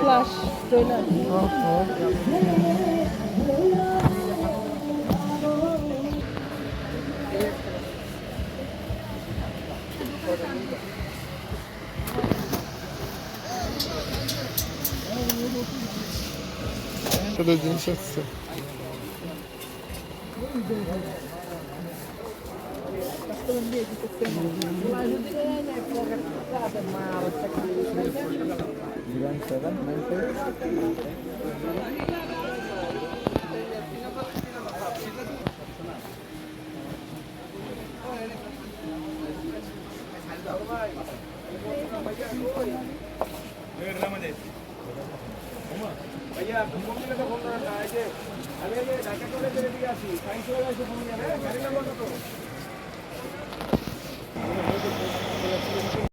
flash trailer. Şöyle cins etsin. Gracias. আমি আগে ঢাকা কলেজের এদিকে আছি সাইন্স কলেজ আছে ফোন করেন হ্যাঁ গাড়ি নাম্বার কত?